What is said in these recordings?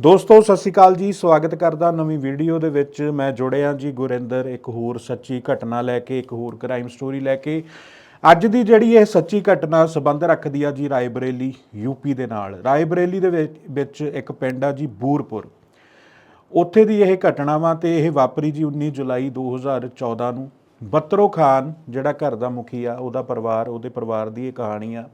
ਦੋਸਤੋ, ਸਤਿ ਸ਼੍ਰੀ ਅਕਾਲ ਜੀ। ਸਵਾਗਤ ਕਰਦਾ ਨਵੀਂ ਵੀਡੀਓ ਦੇ ਵਿੱਚ। ਮੈਂ ਜੁੜਿਆ ਜੀ ਗੁਰਿੰਦਰ, ਇੱਕ ਹੋਰ ਸੱਚੀ ਘਟਨਾ ਲੈ ਕੇ, ਇੱਕ ਹੋਰ ਕ੍ਰਾਈਮ ਸਟੋਰੀ ਲੈ ਕੇ। ਅੱਜ ਦੀ ਜਿਹੜੀ ਇਹ ਸੱਚੀ ਘਟਨਾ ਸੰਬੰਧ ਰੱਖਦੀ ਆ ਜੀ ਰਾਏਬਰੇਲੀ ਯੂਪੀ ਦੇ ਨਾਲ। ਰਾਏਬਰੇਲੀ ਦੇ ਵਿੱਚ- ਵਿੱਚ ਇੱਕ ਪਿੰਡ ਆ ਜੀ ਬੂਰਪੁਰ। ਉੱਥੇ ਦੀ ਇਹ ਘਟਨਾ ਵਾ ਤੇ ਇਹ ਵਾਪਰੀ ਜੀ 19 ਜੁਲਾਈ 2014 ਨੂੰ। ਬੱਤਰੋ ਖਾਨ, ਜਿਹੜਾ ਘਰ ਦਾ ਮੁਖੀ ਆ, ਉਹਦਾ ਪਰਿਵਾਰ, ਉਹਦੇ ਪਰਿਵਾਰ ਦੀ ਇਹ ਕਹਾਣੀ ਆ।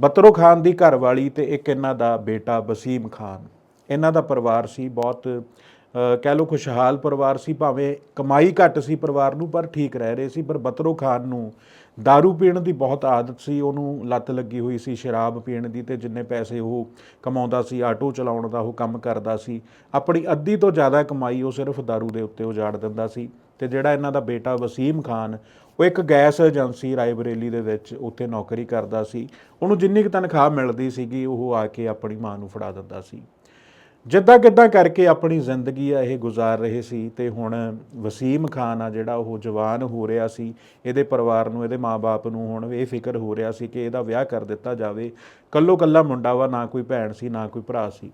ਬੱਤਰੋ ਖਾਨ ਦੀ ਘਰਵਾਲੀ ਤੇ ਇੱਕ ਇਹਨਾਂ ਦਾ ਬੇਟਾ ਵਸੀਮ ਖਾਨ। ਇਹਨਾਂ ਦਾ ਪਰਿਵਾਰ ਸੀ ਬਹੁਤ ਅਹ, ਕਹਿ ਲਓ ਖੁਸ਼ਹਾਲ ਪਰਿਵਾਰ ਸੀ ਭਾਵੇਂ ਕਮਾਈ ਘੱਟ ਸੀ ਪਰਿਵਾਰ ਨੂੰ ਪਰ ਠੀਕ ਰਹਿ ਰਹੇ ਸੀ ਪਰ ਬੱਤਰੋ ਖਾਨ ਨੂੰ दारू ਪੀਣ ਦੀ ਬਹੁਤ ਆਦਤ ਸੀ ਉਹਨੂੰ ਲੱਤ ਲੱਗੀ ਹੋਈ ਸੀ ਸ਼ਰਾਬ ਪੀਣ ਦੀ ਤੇ ਜਿੰਨੇ ਪੈਸੇ ਉਹ ਕਮਾਉਂਦਾ ਸੀ ਆਟੋ ਚਲਾਉਣ ਦਾ ਉਹ ਕੰਮ ਕਰਦਾ ਸੀ ਆਪਣੀ ਅੱਧੀ ਤੋਂ ਜ਼ਿਆਦਾ ਕਮਾਈ ਉਹ ਸਿਰਫ दारू ਦੇ ਉੱਤੇ ਉਜਾੜ ਦਿੰਦਾ ਸੀ ਤੇ ਜਿਹੜਾ ਇਹਨਾਂ ਦਾ ਬੇਟਾ ਵਸੀਮ ਖਾਨ ਉਹ ਇੱਕ ਗੈਸ ਏਜੰਸੀ ਰਾਏਬਰੇਲੀ ਦੇ ਵਿੱਚ ਉੱਥੇ ਨੌਕਰੀ ਕਰਦਾ ਸੀ ਉਹਨੂੰ ਜਿੰਨੀ ਕੁ ਤਨਖਾਹ ਮਿਲਦੀ ਸੀਗੀ ਉਹ ਆ ਕੇ ਆਪਣੀ ਮਾਂ ਨੂੰ ਫੜਾ ਦਿੰਦਾ ਸੀ ਜਿੱਦਾਂ ਕਿੱਦਾਂ ਕਰਕੇ ਆਪਣੀ ਜ਼ਿੰਦਗੀ ਆ ਇਹ ਗੁਜ਼ਾਰ ਰਹੇ ਸੀ ਤੇ ਹੁਣ ਵਸੀਮ ਖਾਨ ਆ ਜਿਹੜਾ ਉਹ ਜਵਾਨ ਹੋ ਰਿਹਾ ਸੀ, ਇਹਦੇ ਪਰਿਵਾਰ ਨੂੰ, ਇਹਦੇ ਮਾਪੇ ਨੂੰ ਹੁਣ ਇਹ ਫਿਕਰ ਹੋ ਰਿਹਾ ਸੀ ਕਿ ਇਹਦਾ ਵਿਆਹ ਕਰ ਦਿੱਤਾ ਜਾਵੇ। ਕੱਲੋ ਕੱਲਾ ਮੁੰਡਾ ਵਾ, ਨਾ ਕੋਈ ਭੈਣ ਸੀ, ਨਾ ਕੋਈ ਭਰਾ ਸੀ।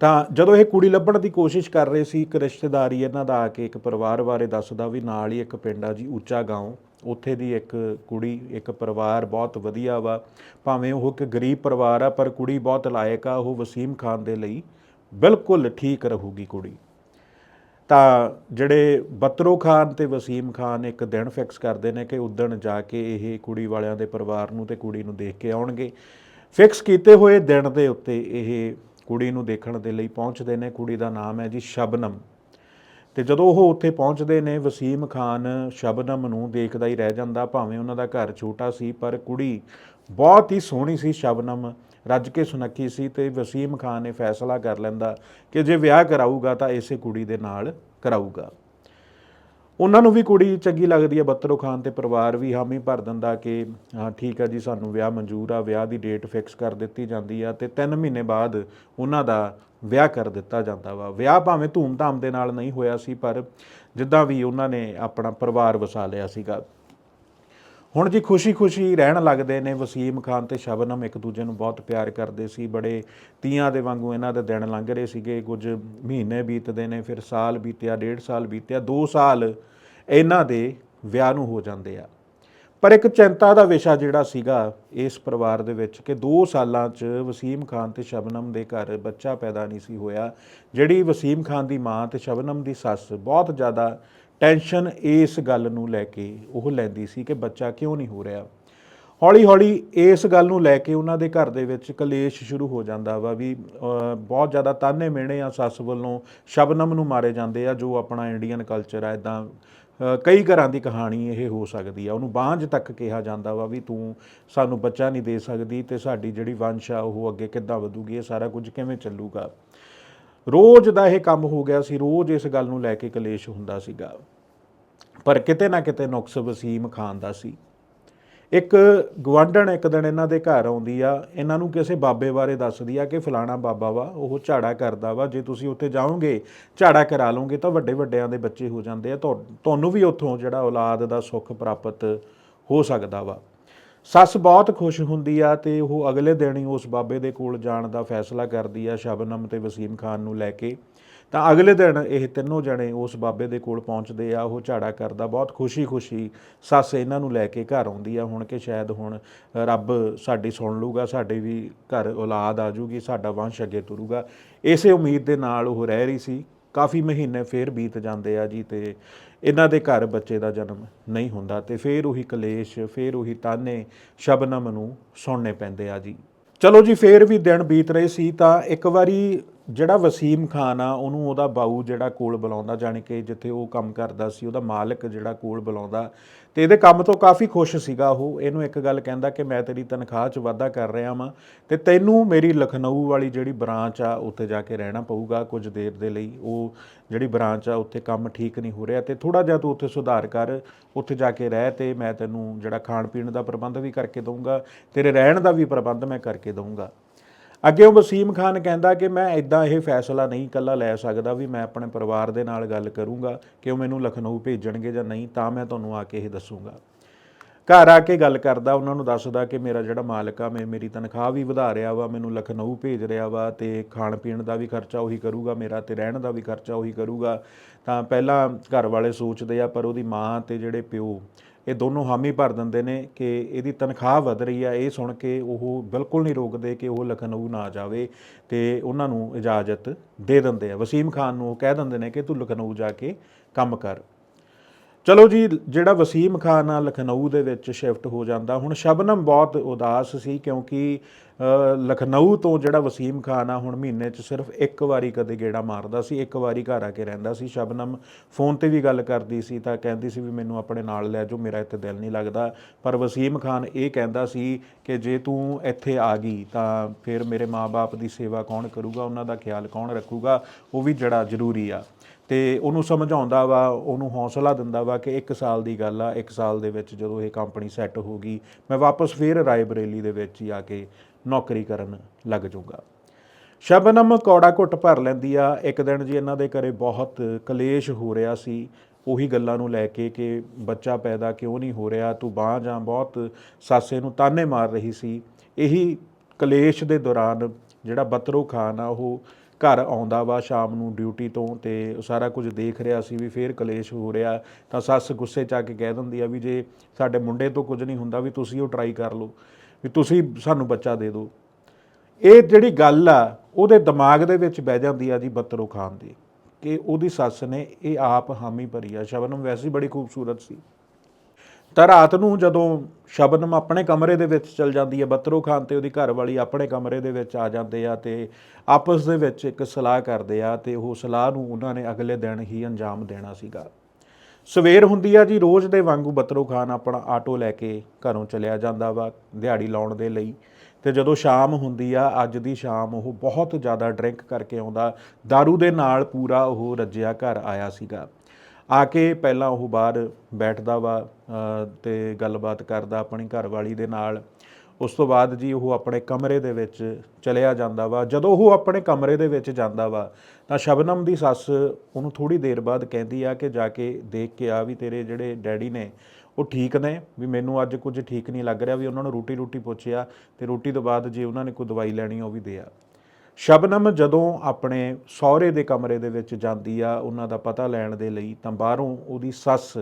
ਤਾਂ ਜਦੋਂ ਇਹ ਕੁੜੀ ਲੱਭਣ ਦੀ ਕੋਸ਼ਿਸ਼ ਕਰ ਰਹੇ ਸੀ ਇੱਕ ਰਿਸ਼ਤੇਦਾਰੀ ਇਹਨਾਂ ਦਾ ਆ ਕੇ ਇੱਕ ਪਰਿਵਾਰ ਬਾਰੇ ਦੱਸਦਾ ਵੀ ਨਾਲ ਹੀ ਇੱਕ ਪਿੰਡ ਆ ਜੀ ਉੱਚਾ گاؤں ਉੱਥੇ ਦੀ ਇੱਕ ਕੁੜੀ ਇੱਕ ਪਰਿਵਾਰ ਬਹੁਤ ਵਧੀਆ ਵਾ ਭਾਵੇਂ ਉਹ ਇੱਕ ਗਰੀਬ ਪਰਿਵਾਰ ਆ ਪਰ ਕੁੜੀ ਬਹੁਤ ਲਾਇਕ ਆ ਉਹ ਵਸੀਮ ਖਾਨ ਦੇ ਲਈ ਬਿਲਕੁਲ ਠੀਕ ਰਹੂਗੀ ਕੁੜੀ ਤਾਂ ਜਿਹੜੇ ਬਤਰੋ ਖਾਨ ਤੇ ਵਸੀਮ ਖਾਨ ਇੱਕ ਦਿਨ ਫਿਕਸ ਕਰਦੇ ਨੇ ਕਿ ਉਦਣ ਜਾ ਕੇ ਇਹ ਕੁੜੀ ਵਾਲਿਆਂ ਦੇ ਪਰਿਵਾਰ ਨੂੰ ਤੇ ਕੁੜੀ ਨੂੰ ਦੇਖ ਕੇ ਆਉਣਗੇ ਫਿਕਸ ਕੀਤੇ ਹੋਏ ਦਿਨ ਦੇ ਉੱਤੇ ਇਹ ਕੁੜੀ ਨੂੰ ਦੇਖਣ ਦੇ ਲਈ ਪਹੁੰਚਦੇ ਨੇ, ਕੁੜੀ ਦਾ ਨਾਮ ਹੈ ਜੀ ਸ਼ਬਨਮ। ਤੇ ਜਦੋਂ ਉਹ ਉੱਥੇ ਪਹੁੰਚਦੇ ਨੇ, ਵਸੀਮ ਖਾਨ ਸ਼ਬਨਮ ਨੂੰ ਦੇਖਦਾ ਹੀ ਰਹਿ ਜਾਂਦਾ, ਭਾਵੇਂ ਉਹਨਾਂ ਦਾ ਘਰ ਛੋਟਾ ਸੀ, ਪਰ ਕੁੜੀ ਬਹੁਤ ਹੀ ਸੋਹਣੀ ਸੀ ਸ਼ਬਨਮ, ਰੱਜ ਕੇ ਸੁਨੱਖੀ ਸੀ ਤੇ ਵਸੀਮ ਖਾਨ ਨੇ ਫੈਸਲਾ ਕਰ ਲੈਂਦਾ ਕਿ ਜੇ ਵਿਆਹ ਕਰਾਊਗਾ ਤਾਂ ਇਸੇ ਕੁੜੀ ਦੇ ਨਾਲ ਕਰਾਊਗਾ। ਉਹਨਾਂ ਨੂੰ ਵੀ ਕੁੜੀ ਚੰਗੀ ਲੱਗਦੀ ਹੈ, ਬੱਤਰੋ ਖਾਨ ਤੇ ਪਰਿਵਾਰ ਵੀ ਹਾਮੀ ਭਰ ਦਿੰਦਾ ਕਿ, ਹਾਂ, ਠੀਕ ਹੈ ਜੀ, ਸਾਨੂੰ ਵਿਆਹ ਮਨਜ਼ੂਰ ਆ, ਵਿਆਹ ਦੀ ਡੇਟ ਫਿਕਸ ਕਰ ਦਿੱਤੀ ਜਾਂਦੀ ਆ ਤੇ 3 ਮਹੀਨੇ ਬਾਅਦ ਉਹਨਾਂ ਦਾ ਵਿਆਹ ਕਰ ਦਿੱਤਾ ਜਾਂਦਾ ਵਾ। ਵਿਆਹ ਭਾਵੇਂ ਧੂਮ-ਧਾਮ ਦੇ ਨਾਲ ਨਹੀਂ ਹੋਇਆ ਸੀ, ਪਰ ਜਿੱਦਾਂ ਵੀ ਉਹਨਾਂ ਨੇ ਆਪਣਾ ਪਰਿਵਾਰ ਵਸਾ ਲਿਆ ਸੀਗਾ। ਹੁਣ ਜੀ ਖੁਸ਼ੀ-ਖੁਸ਼ੀ ਰਹਿਣ ਲੱਗਦੇ ਨੇ, ਵਸੀਮ ਖਾਨ ਤੇ ਸ਼ਬਨਮ ਇੱਕ ਦੂਜੇ ਨੂੰ ਬਹੁਤ ਪਿਆਰ ਕਰਦੇ ਸੀ, ਬੜੇ ਤੀਆਂ ਦੇ ਵਾਂਗੂ ਇਹਨਾਂ ਦੇ ਦਿਨ ਲੰਘ ਰਹੇ ਸੀਗੇ, ਕੁਝ ਮਹੀਨੇ ਬੀਤਦੇ ਨੇ, ਫਿਰ ਸਾਲ ਬੀਤਿਆ, ਡੇਢ ਸਾਲ ਬੀਤਿਆ 2 ਸਾਲ ਇਹਨਾਂ ਦੇ ਵਿਆਹ ਨੂੰ ਹੋ ਜਾਂਦੇ ਆ। ਪਰ ਇੱਕ ਚਿੰਤਾ ਦਾ ਵਿਸ਼ਾ ਜਿਹੜਾ ਸੀਗਾ ਇਸ ਪਰਿਵਾਰ ਦੇ ਵਿੱਚ ਕਿ 2 ਸਾਲਾਂ 'ਚ ਵਸੀਮ ਖਾਨ ਤੇ ਸ਼ਬਨਮ ਦੇ ਘਰ ਬੱਚਾ ਪੈਦਾ ਨਹੀਂ ਸੀ ਹੋਇਆ, ਜਿਹੜੀ ਵਸੀਮ ਖਾਨ ਦੀ ਮਾਂ ਤੇ ਸ਼ਬਨਮ ਦੀ ਸੱਸ ਬਹੁਤ ਜ਼ਿਆਦਾ ਟੈਨਸ਼ਨ ਇਸ ਗੱਲ ਨੂੰ ਲੈ ਕੇ ਉਹ ਲੈਂਦੀ ਸੀ ਕਿ ਬੱਚਾ ਕਿਉਂ ਨਹੀਂ ਹੋ ਰਿਹਾ। ਹੌਲੀ ਹੌਲੀ ਇਸ ਗੱਲ ਨੂੰ ਲੈ ਕੇ ਉਹਨਾਂ ਦੇ ਘਰ ਦੇ ਵਿੱਚ ਕਲੇਸ਼ ਸ਼ੁਰੂ ਹੋ ਜਾਂਦਾ ਵਾ ਵੀ ਬਹੁਤ ਜ਼ਿਆਦਾ ਤਾਨੇ ਮਿਹਣੇ ਆ ਸੱਸ ਵੱਲੋਂ, ਸ਼ਬਨਮ ਨੂੰ ਮਾਰੇ ਜਾਂਦੇ ਆ ਜੋ ਆਪਣਾ ਇੰਡੀਅਨ ਕਲਚਰ ਆ ਇਦਾਂ ਕਈ ਘਰਾਂ ਦੀ ਕਹਾਣੀ ਇਹ ਹੋ ਸਕਦੀ ਆ। ਉਹਨੂੰ ਬਾਂਝ ਤੱਕ ਕਿਹਾ ਜਾਂਦਾ ਵਾ ਵੀ ਤੂੰ ਸਾਨੂੰ ਬੱਚਾ ਨਹੀਂ ਦੇ ਸਕਦੀ ਤੇ ਸਾਡੀ ਜਿਹੜੀ ਵੰਸ਼ ਆ ਉਹ ਅੱਗੇ ਕਿੱਦਾਂ ਵਧੂਗੀ, ਇਹ ਸਾਰਾ ਕੁਝ ਕਿਵੇਂ ਚੱਲੂਗਾ। ਰੋਜ਼ ਦਾ ਇਹ ਕੰਮ ਹੋ ਗਿਆ ਸੀ, ਰੋਜ਼ ਇਸ ਗੱਲ ਨੂੰ ਲੈ ਕੇ ਕਲੇਸ਼ ਹੁੰਦਾ ਸੀਗਾ। ਪਰ ਕਿਤੇ ਨਾ ਕਿਤੇ ਨੁਕਸ ਵਸੀਮ ਖਾਨ ਦਾ ਸੀ। ਇੱਕ ਗਵਾਂਢਣ ਇੱਕ ਦਿਨ ਇਹਨਾਂ ਦੇ ਘਰ ਆਉਂਦੀ ਆ, ਇਹਨਾਂ ਨੂੰ ਕਿਸੇ ਬਾਬੇ ਬਾਰੇ ਦੱਸਦੀ ਆ ਕਿ ਫਲਾਣਾ ਬਾਬਾ ਵਾ, ਉਹ ਝਾੜਾ ਕਰਦਾ ਵਾ, ਜੇ ਤੁਸੀਂ ਉੱਥੇ ਜਾਓਗੇ, ਝਾੜਾ ਕਰਾ ਲਓਗੇ ਤਾਂ ਵੱਡੇ ਵੱਡਿਆਂ ਦੇ ਬੱਚੇ ਹੋ ਜਾਂਦੇ ਆ ਤੁਹਾਨੂੰ ਵੀ ਉੱਥੋਂ ਜਿਹੜਾ ਔਲਾਦ ਦਾ ਸੁੱਖ ਪ੍ਰਾਪਤ ਹੋ ਸਕਦਾ ਵਾ। ਸੱਸ ਬਹੁਤ ਖੁਸ਼ ਹੁੰਦੀ ਆ ਤੇ ਉਹ ਅਗਲੇ ਦਿਨ ਹੀ ਉਸ ਬਾਬੇ ਦੇ ਕੋਲ ਜਾਣ ਦਾ ਫੈਸਲਾ ਕਰਦੀ ਆ ਸ਼ਬਨਮ ਤੇ ਵਸੀਮ ਖਾਨ ਨੂੰ ਲੈ ਕੇ। ਤਾਂ ਅਗਲੇ ਦਿਨ ਇਹ ਤਿੰਨੋਂ ਜਣੇ ਉਸ ਬਾਬੇ ਦੇ ਕੋਲ ਪਹੁੰਚਦੇ ਆ, ਉਹ ਝਾੜਾ ਕਰਦਾ, ਬਹੁਤ ਖੁਸ਼ੀ-ਖੁਸ਼ੀ ਸੱਸ ਇਹਨਾਂ ਨੂੰ ਲੈ ਕੇ ਘਰ ਆਉਂਦੀ ਆ। ਹੁਣ ਕਿ ਸ਼ਾਇਦ ਹੁਣ ਰੱਬ ਸਾਡੀ ਸੁਣ ਲੂਗਾ ਸਾਡੇ ਵੀ ਘਰ ਔਲਾਦ ਆ ਜੂਗੀ, ਸਾਡਾ ਵੰਸ਼ ਅੱਗੇ ਤੁਰੂਗਾ। ਇਸੇ ਉਮੀਦ ਦੇ ਨਾਲ ਉਹ ਰਹਿ ਰਹੀ ਸੀ। ਕਾਫੀ ਮਹੀਨੇ ਫੇਰ ਬੀਤ ਜਾਂਦੇ ਆ ਜੀ ਤੇ ਇਹਨਾਂ ਦੇ ਘਰ ਬੱਚੇ ਦਾ ਜਨਮ ਨਹੀਂ ਹੁੰਦਾ ਤੇ ਫੇਰ ਉਹੀ ਕਲੇਸ਼, ਫੇਰ ਉਹੀ ਤਾਨੇ ਸ਼ਬਨਮ ਨੂੰ ਸੁਣਨੇ ਪੈਂਦੇ ਆ ਜੀ। ਚਲੋ ਜੀ, ਫੇਰ ਵੀ ਦਿਨ ਬੀਤ ਰਹੇ ਸੀ ਤਾਂ ਇੱਕ ਵਾਰੀ ਜਿਹੜਾ ਵਸੀਮ ਖਾਨ ਆ, ਉਹਨੂੰ ਉਹਦਾ ਬਾਊ ਜਿਹੜਾ ਕੋਲ ਬੁਲਾਉਂਦਾ, ਜਾਣੀ ਕਿ ਜਿੱਥੇ ਉਹ ਕੰਮ ਕਰਦਾ ਸੀ, ਉਹਦਾ ਮਾਲਕ ਜਿਹੜਾ ਕੋਲ ਬੁਲਾਉਂਦਾ। ਤੇ ਇਹਦੇ ਕੰਮ ਤੋਂ ਕਾਫੀ ਖੁਸ਼ ਸੀਗਾ ਉਹ। ਇਹਨੂੰ ਇੱਕ ਗੱਲ ਕਹਿੰਦਾ ਕਿ ਮੈਂ ਤੇਰੀ ਤਨਖਾਹ 'ਚ ਵਾਧਾ ਕਰ ਰਿਹਾ ਵਾਂ ਤੇ ਤੈਨੂੰ ਮੇਰੀ ਲਖਨਊ ਵਾਲੀ ਜਿਹੜੀ ਬ੍ਰਾਂਚ ਆ, ਉੱਥੇ ਜਾ ਕੇ ਰਹਿਣਾ ਪਊਗਾ ਕੁਝ ਦੇਰ ਦੇ ਲਈ। ਉਹ ਜਿਹੜੀ ਬ੍ਰਾਂਚ ਆ, ਉੱਥੇ ਕੰਮ ਠੀਕ ਨਹੀਂ ਹੋ ਰਿਹਾ ਤੇ ਥੋੜਾ ਜਿਹਾ ਤੂੰ ਉੱਥੇ ਸੁਧਾਰ ਕਰ, ਉੱਥੇ ਜਾ ਕੇ ਰਹਿ ਤੇ ਮੈਂ ਤੈਨੂੰ ਜਿਹੜਾ ਖਾਣ ਪੀਣ ਦਾ ਪ੍ਰਬੰਧ ਵੀ ਕਰਕੇ ਦਊਂਗਾ, ਤੇਰੇ ਰਹਿਣ ਦਾ ਵੀ ਪ੍ਰਬੰਧ ਮੈਂ ਕਰਕੇ ਦਊਂਗਾ। ਅੱਗੇ ਉਹ ਵਸੀਮ ਖਾਨ ਕਹਿੰਦਾ ਕਿ ਮੈਂ ਇਦਾਂ ਇਹ ਫੈਸਲਾ ਨਹੀਂ ਇਕੱਲਾ ਲੈ ਸਕਦਾ ਵੀ ਮੈਂ ਆਪਣੇ ਪਰਿਵਾਰ ਦੇ ਨਾਲ ਗੱਲ ਕਰੂੰਗਾ ਕਿ ਉਹ ਮੈਨੂੰ ਲਖਨਊ ਭੇਜਣਗੇ ਜਾਂ ਨਹੀਂ, ਤਾਂ ਮੈਂ ਤੁਹਾਨੂੰ ਆ ਕੇ ਇਹ ਦੱਸੂੰਗਾ। ਘਰ ਆ ਕੇ ਗੱਲ ਕਰਦਾ, ਉਹਨਾਂ ਨੂੰ ਦੱਸਦਾ ਕਿ ਮੇਰਾ ਜਿਹੜਾ ਮਾਲਕ ਆ, ਮੈਂ ਮੇਰੀ ਤਨਖਾਹ ਵੀ ਵਧਾ ਰਿਹਾ ਵਾ, ਮੈਨੂੰ ਲਖਨਊ ਭੇਜ ਰਿਹਾ ਵਾ ਤੇ ਖਾਣ ਪੀਣ ਦਾ ਵੀ ਖਰਚਾ ਉਹੀ ਕਰੂਗਾ, ਮੇਰਾ ਤੇ ਰਹਿਣ ਦਾ ਵੀ ਖਰਚਾ ਉਹੀ ਕਰੂਗਾ। ਤਾਂ ਪਹਿਲਾਂ ਘਰ ਵਾਲੇ ਸੋਚਦੇ ਆ, ਪਰ ਉਹਦੀ ਮਾਂ ਤੇ ਜਿਹੜੇ ਪਿਓ ਇਹ ਦੋਨੋਂ ਹਾਮੀ ਭਰ ਦਿੰਦੇ ਨੇ ਕਿ ਇਹਦੀ ਤਨਖਾਹ ਵਧ ਰਹੀ ਆ। ਇਹ ਸੁਣ ਕੇ ਉਹ ਬਿਲਕੁਲ ਨਹੀਂ ਰੋਕਦੇ ਕਿ ਉਹ ਲਖਨਊ ਨਾ ਜਾਵੇ ਤੇ ਉਹਨਾਂ ਨੂੰ ਇਜਾਜ਼ਤ ਦੇ ਦਿੰਦੇ ਆ। ਵਸੀਮ ਖਾਨ ਨੂੰ ਉਹ ਕਹਿ ਦਿੰਦੇ ਨੇ ਕਿ ਤੂੰ ਲਖਨਊ ਜਾ ਕੇ ਕੰਮ ਕਰ। ਚਲੋ ਜੀ, ਜਿਹੜਾ ਵਸੀਮ ਖਾਨ ਆ ਲਖਨਊ ਦੇ ਵਿੱਚ ਸ਼ਿਫਟ ਹੋ ਜਾਂਦਾ। ਹੁਣ ਸ਼ਬਨਮ ਬਹੁਤ ਉਦਾਸ ਸੀ ਕਿਉਂਕਿ ਲਖਨਊ ਤੋਂ ਜਿਹੜਾ ਵਸੀਮ ਖਾਨ ਆ, ਹੁਣ ਮਹੀਨੇ 'ਚ ਸਿਰਫ ਇੱਕ ਵਾਰੀ ਕਦੇ ਗੇੜਾ ਮਾਰਦਾ ਸੀ, ਇੱਕ ਵਾਰੀ ਘਰ ਆ ਕੇ ਰਹਿੰਦਾ ਸੀ। ਸ਼ਬਨਮ ਫੋਨ ਤੇ ਵੀ ਗੱਲ ਕਰਦੀ ਸੀ ਤਾਂ ਕਹਿੰਦੀ ਸੀ ਵੀ ਮੈਨੂੰ ਆਪਣੇ ਨਾਲ ਲੈ ਜਾਓ, ਮੇਰਾ ਇੱਥੇ ਦਿਲ ਨਹੀਂ ਲੱਗਦਾ। ਪਰ ਵਸੀਮ ਖਾਨ ਇਹ ਕਹਿੰਦਾ ਸੀ ਕਿ ਜੇ ਤੂੰ ਇੱਥੇ ਆ ਗਈ ਤਾਂ ਫਿਰ ਮੇਰੇ ਮਾਪੇ ਦੀ ਸੇਵਾ ਕੌਣ ਕਰੂਗਾ? ਉਹਨਾਂ ਦਾ ਖਿਆਲ ਕੌਣ ਰੱਖੂਗਾ? ਉਹ ਵੀ ਜਿਹੜਾ ਜ਼ਰੂਰੀ ਆ। ਤੇ ਉਹਨੂੰ ਸਮਝਾਉਂਦਾ ਵਾ, ਉਹਨੂੰ ਹੌਸਲਾ ਦਿੰਦਾ ਵਾ ਕਿ 1 ਸਾਲ ਦੀ ਗੱਲ ਆ 1 ਸਾਲ ਦੇ ਵਿੱਚ ਜਦੋਂ ਇਹ ਕੰਪਨੀ ਸੈੱਟ ਹੋ ਗਈ ਮੈਂ ਵਾਪਸ ਫੇਰ ਰਾਏਬਰੇਲੀ ਦੇ ਵਿੱਚ ਹੀ ਆ ਕੇ ਨੌਕਰੀ ਕਰਨ ਲੱਗ ਜਾਊਗਾ। ਸ਼ਬਨਮ ਕੌੜਾ ਘੁੱਟ ਭਰ ਲੈਂਦੀ ਆ। ਇੱਕ ਦਿਨ ਜੀ ਇਹਨਾਂ ਦੇ ਘਰੇ ਬਹੁਤ ਕਲੇਸ਼ ਹੋ ਰਿਹਾ ਸੀ। ਉਹੀ ਗੱਲਾਂ ਨੂੰ ਲੈ ਕੇ ਕਿ ਬੱਚਾ ਪੈਦਾ ਕਿਉਂ ਨਹੀਂ ਹੋ ਰਿਹਾ, ਤੂੰ ਬਾਂਹ ਜਾਂ ਬਹੁਤ ਸਾਸੇ ਨੂੰ ਤਾਨੇ ਮਾਰ ਰਹੀ ਸੀ। ਇਹੀ ਕਲੇਸ਼ ਦੇ ਦੌਰਾਨ ਜਿਹੜਾ ਬਤਰੂ ਖਾਨ ਆ, ਉਹ ਘਰ ਆਉਂਦਾ ਵਾ ਸ਼ਾਮ ਨੂੰ ਡਿਊਟੀ ਤੋਂ ਤੇ ਸਾਰਾ ਕੁਝ ਦੇਖ ਰਿਹਾ ਸੀ ਵੀ ਫੇਰ ਕਲੇਸ਼ ਹੋ ਰਿਹਾ। ਤਾਂ ਸੱਸ ਗੁੱਸੇ ਚ ਆ ਕੇ ਕਹਿ ਦਿੰਦੀ ਆ ਵੀ ਜੇ ਸਾਡੇ ਮੁੰਡੇ ਤੋਂ ਕੁਝ ਨਹੀਂ ਹੁੰਦਾ ਵੀ ਤੁਸੀਂ ਉਹ ਟਰਾਈ ਕਰ ਲਓ, ਵੀ ਤੁਸੀਂ ਸਾਨੂੰ ਬੱਚਾ ਦੇ ਦਿਓ। ਇਹ ਜਿਹੜੀ ਗੱਲ ਆ, ਉਹਦੇ ਦਿਮਾਗ ਦੇ ਵਿੱਚ ਬਹਿ ਜਾਂਦੀ ਆ ਜੀ ਬੱਤਰੋ ਖਾਨ ਦੀ ਕਿ ਉਹਦੀ ਸੱਸ ਨੇ ਇਹ ਆਪ ਹਾਮੀ ਭਰੀ ਆ। ਸ਼ਬਨਮ ਵੈਸੇ ਹੀ ਬੜੀ ਖੂਬਸੂਰਤ ਸੀ। ਤਾਂ ਰਾਤ ਨੂੰ ਜਦੋਂ ਸ਼ਬਨਮ ਆਪਣੇ ਕਮਰੇ ਦੇ ਵਿੱਚ ਚਲ ਜਾਂਦੀ ਹੈ, ਬੱਤਰੋ ਖਾਨ ਤੇ ਉਹਦੀ ਘਰ ਵਾਲੀ ਆਪਣੇ ਕਮਰੇ ਦੇ ਵਿੱਚ ਆ ਜਾਂਦੇ ਆ ਤੇ ਆਪਸ ਦੇ ਵਿੱਚ ਇੱਕ ਸਲਾਹ ਕਰਦੇ ਆ ਤੇ ਉਹ ਸਲਾਹ ਨੂੰ ਉਹਨਾਂ ਨੇ ਅਗਲੇ ਦਿਨ ਹੀ ਅੰਜਾਮ ਦੇਣਾ ਸੀਗਾ। ਸਵੇਰ ਹੁੰਦੀ ਆ ਜੀ, ਰੋਜ਼ ਦੇ ਵਾਂਗੂ ਬੱਤਰੋ ਖਾਨ ਆਪਣਾ ਆਟੋ ਲੈ ਕੇ ਘਰੋਂ ਚਲਿਆ ਜਾਂਦਾ ਵਾ ਦਿਹਾੜੀ ਲਾਉਣ ਦੇ ਲਈ। ਤੇ ਜਦੋਂ ਸ਼ਾਮ ਹੁੰਦੀ ਆ, ਅੱਜ ਦੀ ਸ਼ਾਮ ਉਹ ਬਹੁਤ ਜ਼ਿਆਦਾ ਡਰਿੰਕ ਕਰਕੇ ਆਉਂਦਾ दारू ਦੇ ਨਾਲ ਪੂਰਾ ਉਹ ਰੱਜਿਆ ਘਰ ਆਇਆ ਸੀਗਾ। ਆ ਕੇ ਪਹਿਲਾਂ ਉਹ ਬਾਹਰ ਬੈਠਦਾ ਵਾ ਅ, ਤੇ ਗੱਲਬਾਤ ਕਰਦਾ ਆਪਣੀ ਘਰਵਾਲੀ ਦੇ ਨਾਲ। ਉਸ ਤੋਂ ਬਾਅਦ ਜੀ ਉਹ ਆਪਣੇ ਕਮਰੇ ਦੇ ਵਿੱਚ ਚਲਿਆ ਜਾਂਦਾ ਵਾ। ਜਦੋਂ ਉਹ ਆਪਣੇ ਕਮਰੇ ਦੇ ਵਿੱਚ ਜਾਂਦਾ ਵਾ ਤਾਂ ਸ਼ਬਨਮ ਦੀ ਸੱਸ ਉਹਨੂੰ ਥੋੜੀ ਦੇਰ ਬਾਅਦ ਕਹਿੰਦੀ ਆ ਕਿ ਜਾ ਕੇ ਦੇਖ ਕੇ ਆ ਵੀ ਤੇਰੇ ਜਿਹੜੇ ਡੈਡੀ ਨੇ ਉਹ ਠੀਕ ਨੇ ਵੀ ਮੈਨੂੰ ਅੱਜ ਕੁਝ ਠੀਕ ਨਹੀਂ ਲੱਗ ਰਿਹਾ ਵੀ ਉਹਨਾਂ ਨੂੰ ਰੋਟੀ ਰੋਟੀ ਪੁੱਛਿਆ ਤੇ ਰੋਟੀ ਤੋਂ ਬਾਅਦ ਜੇ ਉਹਨਾਂ ਨੇ ਕੋਈ ਦਵਾਈ ਲੈਣੀ ਉਹ ਵੀ ਦੇ ਆ। ਸ਼ਬਨਮ ਜਦੋਂ ਆਪਣੇ ਸਹੁਰੇ ਦੇ ਕਮਰੇ ਦੇ ਵਿੱਚ ਜਾਂਦੀ ਆ, ਉਹਨਾਂ ਦਾ ਪਤਾ ਲੈਣ ਦੇ ਲਈ ਤਾਂ ਬਾਹਰੋਂ ਉਹਦੀ ਸੱਸ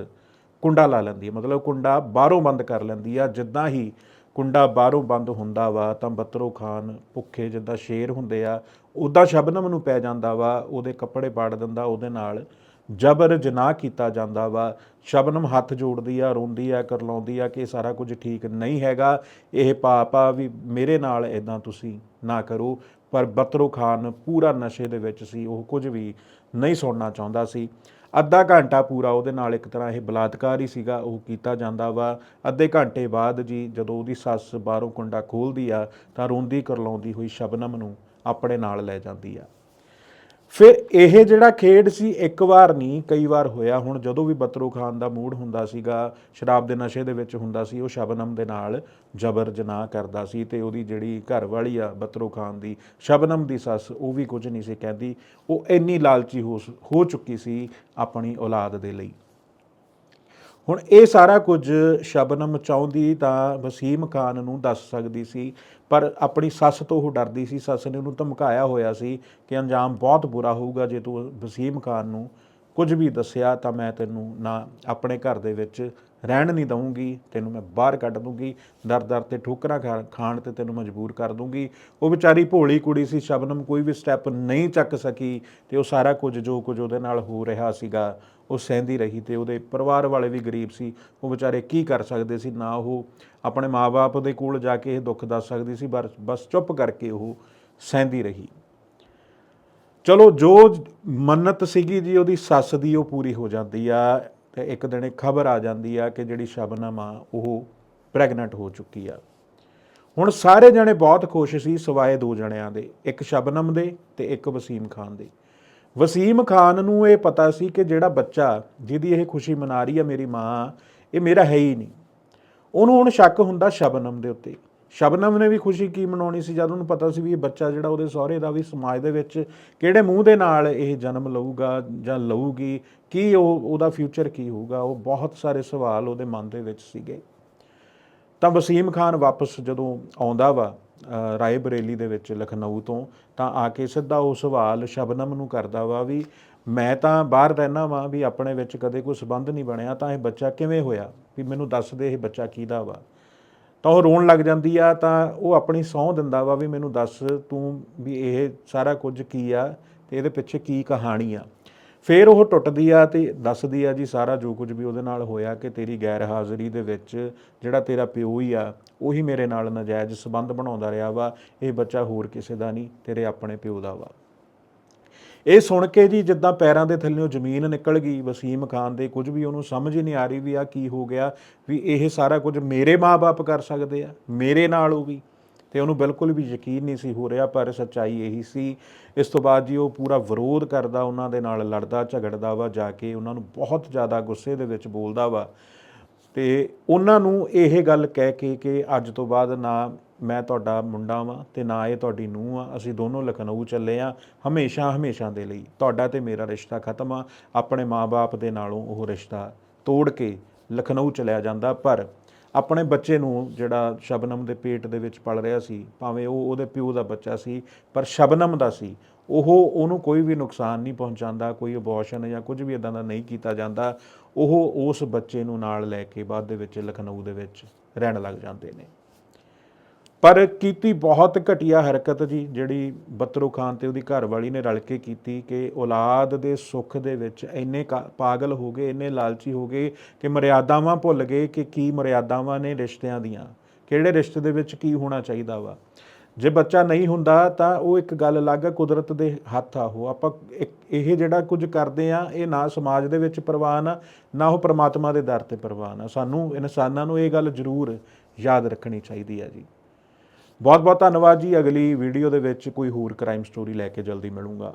ਕੁੰਡਾ ਲਾ ਲੈਂਦੀ ਹੈ ਮਤਲਬ ਕੁੰਡਾ ਬਾਹਰੋਂ ਬੰਦ ਕਰ ਲੈਂਦੀ ਆ। ਜਿੱਦਾਂ ਹੀ ਕੁੰਡਾ ਬਾਹਰੋਂ ਬੰਦ ਹੁੰਦਾ ਵਾ, ਤਾਂ ਬੱਤਰੋ ਖਾਨ ਭੁੱਖੇ ਜਿੱਦਾਂ ਸ਼ੇਰ ਹੁੰਦੇ ਆ ਉਦਾਂ ਸ਼ਬਨਮ ਨੂੰ ਪੈ ਜਾਂਦਾ ਵਾ, ਉਹਦੇ ਕੱਪੜੇ ਪਾੜ ਦਿੰਦਾ, ਉਹਦੇ ਨਾਲ ਜਬਰ ਜਨਾਹ ਕੀਤਾ ਜਾਂਦਾ ਵਾ। ਸ਼ਬਨਮ ਹੱਥ ਜੋੜਦੀ ਆ, ਰੋਂਦੀ ਆ, ਕਰਲਾਉਂਦੀ ਆ ਕਿ ਇਹ ਸਾਰਾ ਕੁਝ ਠੀਕ ਨਹੀਂ ਹੈਗਾ। ਇਹ ਪਾਪ ਆ ਵੀ ਮੇਰੇ ਨਾਲ ਇਦਾਂ ਤੁਸੀਂ ਨਾ ਕਰੋ। ਪਰ ਬਤਰੂ ਖਾਨ ਪੂਰਾ ਨਸ਼ੇ ਦੇ ਵਿੱਚ ਸੀ, ਉਹ ਕੁਝ ਵੀ ਨਹੀਂ ਸੁਣਨਾ ਚਾਹੁੰਦਾ ਸੀ। ਅੱਧਾ ਘੰਟਾ ਪੂਰਾ ਉਹਦੇ ਨਾਲ ਇੱਕ ਤਰ੍ਹਾਂ ਇਹ ਬਲਾਤਕਾਰ ਹੀ ਸੀਗਾ, ਉਹ ਕੀਤਾ ਜਾਂਦਾ ਵਾ। ਅੱਧੇ ਘੰਟੇ ਬਾਅਦ ਜੀ ਜਦੋਂ ਉਹਦੀ ਸੱਸ ਬਾਹਰੋਂ ਕੁੰਡਾ ਖੋਲਦੀ ਆ, ਤਾਂ ਰੋਂਦੀ ਕਰਲਾਉਂਦੀ ਹੋਈ ਸ਼ਬਨਮ ਨੂੰ ਆਪਣੇ ਨਾਲ ਲੈ ਜਾਂਦੀ ਆ। ਫਿਰ ਇਹ ਜਿਹੜਾ ਖੇਡ ਸੀ, ਇੱਕ ਵਾਰ ਨਹੀਂ, ਕਈ ਵਾਰ ਹੋਇਆ। ਹੁਣ ਜਦੋਂ ਵੀ ਬਤਰੋ ਖਾਨ ਦਾ ਮੂਡ ਹੁੰਦਾ ਸੀਗਾ, ਸ਼ਰਾਬ ਦੇ ਨਸ਼ੇ ਦੇ ਵਿੱਚ ਹੁੰਦਾ ਸੀ, ਉਹ ਸ਼ਬਨਮ ਦੇ ਨਾਲ ਜਬਰ ਜਨਾਹ ਕਰਦਾ ਸੀ ਤੇ ਉਹਦੀ ਜਿਹੜੀ ਘਰ ਵਾਲੀ ਆ ਬਤਰੋ ਖਾਨ ਦੀ, ਸ਼ਬਨਮ ਦੀ ਸੱਸ, ਉਹ ਵੀ ਕੁਝ ਨਹੀਂ ਸੀ ਕਹਿੰਦੀ। ਉਹ ਇੰਨੀ ਲਾਲਚੀ ਹੋ ਹੋ ਚੁੱਕੀ ਸੀ ਆਪਣੀ ਔਲਾਦ ਦੇ ਲਈ। ਹੁਣ ਇਹ ਸਾਰਾ ਕੁਝ ਸ਼ਬਨਮ ਚਾਹੁੰਦੀ ਤਾਂ ਵਸੀਮ ਖਾਨ ਨੂੰ ਦੱਸ ਸਕਦੀ ਸੀ, ਪਰ ਆਪਣੀ ਸੱਸ ਤੋਂ ਉਹ ਡਰਦੀ ਸੀ, ਸੱਸ ਨੇ ਉਹਨੂੰ ਧਮਕਾਇਆ ਹੋਇਆ ਸੀ ਕਿ ਅੰਜਾਮ ਬਹੁਤ ਬੁਰਾ ਹੋਊਗਾ ਜੇ ਤੂੰ ਵਸੀਮ ਖਾਨ ਨੂੰ ਕੁਝ ਵੀ ਦੱਸਿਆ ਤਾਂ ਮੈਂ ਤੈਨੂੰ ਨਾ ਆਪਣੇ ਘਰ ਦੇ ਵਿੱਚ ਰਹਿਣ ਨਹੀਂ ਦਊਂਗੀ, ਤੈਨੂੰ ਮੈਂ ਬਾਹਰ ਕੱਢ ਦੂੰਗੀ ਦਰ ਦਰ ਤੇ ਠੋਕਰਾਂ ਖਾ- ਖਾਣ ਤੇ ਤੈਨੂੰ ਮਜਬੂਰ ਕਰ ਦੂੰਗੀ ਉਹ ਵਿਚਾਰੀ ਭੋਲੀ ਕੁੜੀ ਸੀ, ਸ਼ਬਨਮ ਕੋਈ ਵੀ ਸਟੈਪ ਨਹੀਂ ਚੱਕ ਸਕੀ ਤੇ ਉਹ ਸਾਰਾ ਕੁਝ ਜੋ ਕੁਝ ਉਹਦੇ ਨਾਲ ਹੋ ਰਿਹਾ ਸੀਗਾ ਉਹ ਸਹਿੰਦੀ ਰਹੀ ਤੇ ਉਹਦੇ ਪਰਿਵਾਰ ਵਾਲੇ ਵੀ ਗਰੀਬ ਸੀ। ਉਹ ਵਿਚਾਰੇ ਕੀ ਕਰ ਸਕਦੇ ਸੀ? ਨਾ ਉਹ ਆਪਣੇ ਮਾਪੇ ਦੇ ਕੋਲ ਜਾ ਕੇ ਇਹ ਦੁੱਖ ਦੱਸ ਸਕਦੀ ਸੀ, ਬਸ ਬਸ ਚੁੱਪ ਕਰਕੇ ਉਹ ਸਹਿੰਦੀ ਰਹੀ। ਚਲੋ, ਜੋ ਮੰਨਤ ਸੀਗੀ ਜੀ, ਉਹਦੀ ਸੱਸ ਦੀ ਉਹ ਪੂਰੀ ਹੋ ਜਾਂਦੀ ਆ ਤੇ ਇੱਕ ਦਿਨ ਖਬਰ ਆ ਜਾਂਦੀ ਆ ਕਿ ਜਿਹੜੀ ਸ਼ਬਨਮ ਆ, ਉਹ ਪ੍ਰੈਗਨੈਂਟ ਹੋ ਚੁੱਕੀ ਆ। ਹੁਣ ਸਾਰੇ ਜਣੇ ਬਹੁਤ ਖੁਸ਼ ਸੀ, ਸਿਵਾਏ ਦੋ ਜਣਿਆਂ ਦੇ, ਇੱਕ ਸ਼ਬਨਮ ਦੇ ਤੇ ਇੱਕ ਵਸੀਮ ਖਾਨ ਦੇ। ਵਸੀਮ ਖਾਨ ਨੂੰ ਇਹ ਪਤਾ ਸੀ ਕਿ ਜਿਹੜਾ ਬੱਚਾ ਜਿਹਦੀ ਇਹ ਖੁਸ਼ੀ ਮਨਾ ਰਹੀ ਆ ਮੇਰੀ ਮਾਂ, ਇਹ ਮੇਰਾ ਹੈ ਹੀ ਨਹੀਂ। ਉਹਨੂੰ ਹੁਣ ਸ਼ੱਕ ਹੁੰਦਾ ਸ਼ਬਨਮ ਦੇ ਉੱਤੇ। ਸ਼ਬਨਮ ਨੇ ਵੀ ਖੁਸ਼ੀ ਕੀ ਮਨਾਉਣੀ ਸੀ ਜਦ ਉਹਨੂੰ ਪਤਾ ਸੀ ਵੀ ਇਹ ਬੱਚਾ ਜਿਹੜਾ ਉਹਦੇ ਸਹੁਰੇ ਦਾ ਵੀ ਸਮਾਜ ਦੇ ਵਿੱਚ ਕਿਹੜੇ ਮੂੰਹ ਦੇ ਨਾਲ ਇਹ ਜਨਮ ਲਊਗਾ ਜਾਂ ਲਊਗੀ, ਕੀ ਉਹ, ਉਹਦਾ ਫਿਊਚਰ ਕੀ ਹੋਊਗਾ, ਉਹ ਬਹੁਤ ਸਾਰੇ ਸਵਾਲ ਉਹਦੇ ਮਨ ਦੇ ਵਿੱਚ ਸੀਗੇ। ਤਾਂ ਵਸੀਮ ਖਾਨ ਵਾਪਸ ਜਦੋਂ ਆਉਂਦਾ ਵਾ ਰਾਏ ਬਰੇਲੀ ਦੇ ਵਿੱਚ ਲਖਨਊ ਤੋਂ, ਤਾਂ ਆ ਕੇ ਸਿੱਧਾ ਉਹ ਸਵਾਲ ਸ਼ਬਨਮ ਨੂੰ ਕਰਦਾ ਵਾ ਵੀ ਮੈਂ ਤਾਂ ਬਾਹਰ ਰਹਿਣਾ ਵਾਂ ਵੀ ਆਪਣੇ ਵਿੱਚ ਕਦੇ ਕੋਈ ਸਬੰਧ ਨਹੀਂ ਬਣਿਆ, ਤਾਂ ਇਹ ਬੱਚਾ ਕਿਵੇਂ ਹੋਇਆ? ਵੀ ਮੈਨੂੰ ਦੱਸ ਦੇ ਇਹ ਬੱਚਾ ਕਿਹਦਾ ਵਾ? ਤਾਂ ਉਹ ਰੋਣ ਲੱਗ ਜਾਂਦੀ ਆ, ਤਾਂ ਉਹ ਆਪਣੀ ਸਹੁੰ ਦਿੰਦਾ ਵਾ ਵੀ ਮੈਨੂੰ ਦੱਸ ਤੂੰ ਵੀ ਇਹ ਸਾਰਾ ਕੁਝ ਕੀ ਆ ਤੇ ਇਹਦੇ ਪਿੱਛੇ ਕੀ ਕਹਾਣੀ ਆ। ਫਿਰ ਉਹ ਟੁੱਟਦੀ ਆ ਤੇ ਦੱਸਦੀ ਆ ਜੀ ਸਾਰਾ ਜੋ ਕੁਝ ਵੀ ਉਹਦੇ ਨਾਲ ਹੋਇਆ ਕਿ ਤੇਰੀ ਗੈਰ ਹਾਜ਼ਰੀ ਦੇ ਵਿੱਚ ਜਿਹੜਾ ਤੇਰਾ ਪਿਓ ਹੀ ਆ, ਉਹੀ ਮੇਰੇ ਨਾਲ ਨਾਜਾਇਜ਼ ਸਬੰਧ ਬਣਾਉਂਦਾ ਰਿਹਾ ਵਾ। ਇਹ ਬੱਚਾ ਹੋਰ ਕਿਸੇ ਦਾ ਨਹੀਂ, ਤੇਰੇ ਆਪਣੇ ਪਿਓ ਦਾ ਵਾ। ਇਹ ਸੁਣ ਕੇ ਜੀ ਜਿੱਦਾਂ ਪੈਰਾਂ ਦੇ ਥੱਲੇੋਂ ਜ਼ਮੀਨ ਨਿਕਲ ਗਈ, ਵਸੀਮ ਖਾਨ ਦੇ, ਕੁਝ ਵੀ ਉਹਨੂੰ ਸਮਝ ਹੀ ਨਹੀਂ ਆ ਰਹੀ ਵੀ ਆ ਕੀ ਹੋ ਗਿਆ, ਵੀ ਇਹ ਸਾਰਾ ਕੁਝ ਮੇਰੇ ਮਾਪੇ ਕਰ ਸਕਦੇ ਆ, ਮੇਰੇ ਨਾਲ ਉਹ ਵੀ। ਤੇ ਉਹਨੂੰ ਬਿਲਕੁਲ ਵੀ ਯਕੀਨ ਨਹੀਂ ਸੀ ਹੋ ਰਿਹਾ, ਪਰ ਸੱਚਾਈ ਇਹੀ ਸੀ। ਇਸ ਤੋਂ ਬਾਅਦ ਜੀ ਉਹ ਪੂਰਾ ਵਿਰੋਧ ਕਰਦਾ, ਉਹਨਾਂ ਦੇ ਨਾਲ ਲੜਦਾ, ਝਗੜਦਾ ਵਾ, ਜਾ ਕੇ ਉਹਨਾਂ ਨੂੰ ਬਹੁਤ ਜ਼ਿਆਦਾ ਗੁੱਸੇ ਦੇ ਵਿੱਚ ਬੋਲਦਾ ਵਾ। ਤੇ ਉਹਨਾਂ ਨੂੰ ਇਹ ਗੱਲ ਕਹਿ ਕੇ ਕਿ ਅੱਜ ਤੋਂ ਬਾਅਦ ਨਾ ਮੈਂ ਤੁਹਾਡਾ ਮੁੰਡਾ ਵਾਂ ਤੇ ਨਾ ਇਹ ਤੁਹਾਡੀ ਨੂੰਹ ਆ ਅਸੀਂ ਦੋਨੋਂ ਲਖਨਊ ਚੱਲੇ ਆ, ਹਮੇਸ਼ਾ ਹਮੇਸ਼ਾ ਦੇ ਲਈ। ਤੁਹਾਡਾ ਤੇ ਮੇਰਾ ਰਿਸ਼ਤਾ ਖਤਮ ਆ, ਆਪਣੇ ਮਾਪੇ ਦੇ ਨਾਲੋਂ ਉਹ ਰਿਸ਼ਤਾ ਤੋੜ ਕੇ ਲਖਨਊ ਚਲਿਆ ਜਾਂਦਾ, ਪਰ ਆਪਣੇ ਬੱਚੇ ਨੂੰ ਜਿਹੜਾ ਸ਼ਬਨਮ ਦੇ ਪੇਟ ਦੇ ਵਿੱਚ ਪਲ ਰਿਹਾ ਸੀ, ਭਾਵੇਂ ਉਹ ਉਹਦੇ ਪਿਓ ਦਾ ਬੱਚਾ ਸੀ, ਪਰ ਸ਼ਬਨਮ ਦਾ ਸੀ, ਉਹ ਉਹਨੂੰ ਕੋਈ ਵੀ ਨੁਕਸਾਨ ਨਹੀਂ ਪਹੁੰਚਾਉਂਦਾ, ਕੋਈ ਅਬੋਰਸ਼ਨ ਜਾਂ ਕੁਝ ਵੀ ਇਦਾਂ ਦਾ ਨਹੀਂ ਕੀਤਾ ਜਾਂਦਾ, ਉਹ ਉਸ ਬੱਚੇ ਨੂੰ ਨਾਲ ਲੈ ਕੇ ਬਾਅਦ ਦੇ ਵਿੱਚ ਲਖਨਊ ਦੇ ਵਿੱਚ ਰਹਿਣ ਲੱਗ ਜਾਂਦੇ ਨੇ। ਪਰ ਕੀਤੀ ਬਹੁਤ ਘਟੀਆ ਹਰਕਤ ਜੀ, ਜਿਹੜੀ ਬੱਤਰੋ ਖਾਨ ਤੇ ਉਹਦੀ ਘਰਵਾਲੀ ਨੇ ਰਲ ਕੇ ਕੀਤੀ ਕਿ ਔਲਾਦ ਦੇ ਸੁੱਖ ਦੇ ਵਿੱਚ ਇੰਨੇ ਕਾ- ਪਾਗਲ ਹੋ ਗਏ, ਇੰਨੇ ਲਾਲਚੀ ਹੋ ਗਏ ਕਿ ਮਰਿਆਦਾਵਾਂ ਭੁੱਲ ਗਏ ਕਿ ਕੀ ਮਰਿਆਦਾਵਾਂ ਨੇ ਰਿਸ਼ਤਿਆਂ ਦੀਆਂ। ਕਿਹੜੇ ਰਿਸ਼ਤੇ ਦੇ ਵਿੱਚ ਕੀ ਹੋਣਾ ਚਾਹੀਦਾ ਵਾ? ਜੇ ਬੱਚਾ ਨਹੀਂ ਹੁੰਦਾ ਤਾਂ ਉਹ ਇੱਕ ਗੱਲ ਅਲੱਗ ਹੈ ਕੁਦਰਤ ਦੇ ਹੱਥ ਆ ਉਹ। ਆਪਾਂ ਇਹ ਜਿਹੜਾ ਕੁਝ ਕਰਦੇ ਆ, ਇਹ ਨਾ ਸਮਾਜ ਦੇ ਵਿੱਚ ਪ੍ਰਵਾਨ ਆ, ਨਾ ਉਹ ਪ੍ਰਮਾਤਮਾ ਦੇ ਦਰ ਤੇ ਪ੍ਰਵਾਨ ਆ। ਸਾਨੂੰ ਇਨਸਾਨਾਂ ਨੂੰ ਇਹ ਗੱਲ ਜ਼ਰੂਰ ਯਾਦ ਰੱਖਣੀ ਚਾਹੀਦੀ ਆ ਜੀ। ਬਹੁਤ ਬਹੁਤ ਧੰਨਵਾਦ ਜੀ। ਅਗਲੀ ਵੀਡੀਓ ਦੇ ਵਿੱਚ ਕੋਈ ਹੋਰ ਕ੍ਰਾਈਮ ਸਟੋਰੀ ਲੈ ਕੇ ਜਲਦੀ ਮਿਲੂੰਗਾ।